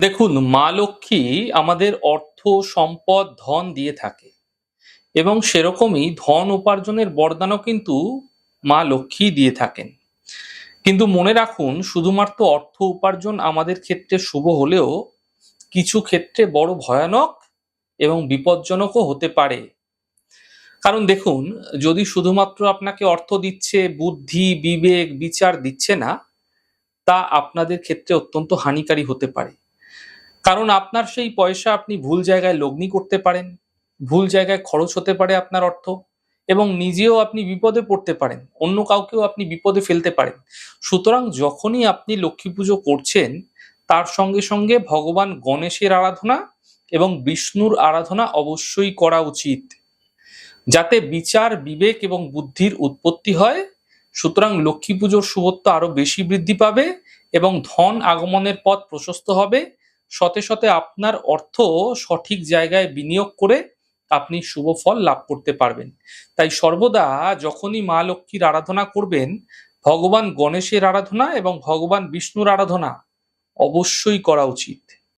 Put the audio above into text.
দেখুন, মা লক্ষ্মী আমাদের অর্থ, সম্পদ, ধন দিয়ে থাকে এবং সেরকমই ধন উপার্জনের বরদানও কিন্তু মা লক্ষ্মী দিয়ে থাকেন। কিন্তু মনে রাখুন, শুধুমাত্র অর্থ উপার্জন আমাদের ক্ষেত্রে শুভ হলেও কিছু ক্ষেত্রে বড় ভয়ানক এবং বিপজ্জনকও হতে পারে। কারণ দেখুন, যদি শুধুমাত্র আপনাকে অর্থ দিচ্ছে, বুদ্ধি, বিবেক, বিচার দিচ্ছে না, তা আপনাদের ক্ষেত্রে অত্যন্ত হানিকারী হতে পারে। কারণ আপনার সেই পয়সা আপনি ভুল জায়গায় লগ্নি করতে পারেন, ভুল জায়গায় খরচ হতে পারে আপনার অর্থ, এবং নিজেও আপনি বিপদে পড়তে পারেন, অন্য কাউকেও আপনি বিপদে ফেলতে পারেন। সুতরাং যখনই আপনি লক্ষ্মী পুজো করছেন, তার সঙ্গে সঙ্গে ভগবান গণেশের আরাধনা এবং বিষ্ণুর আরাধনা অবশ্যই করা উচিত। যাতে বিচার, বিবেক এবং বুদ্ধির উৎপত্তি হয়, সুতরাং লক্ষ্মী পুজোর শুভত্ব আরও বেশি বৃদ্ধি পাবে এবং ধন আগমনের পথ প্রশস্ত হবে শতে সতে আপনার অর্থ সঠিক জায়গায় বিনিয়োগ করে আপনি শুভ ফল লাভ করতে পারবেন। তাই সর্বদা যখনই মা লক্ষ্মীর আরাধনা করবেন, ভগবান গণেশের আরাধনা এবং ভগবান বিষ্ণুর আরাধনা অবশ্যই করা উচিত।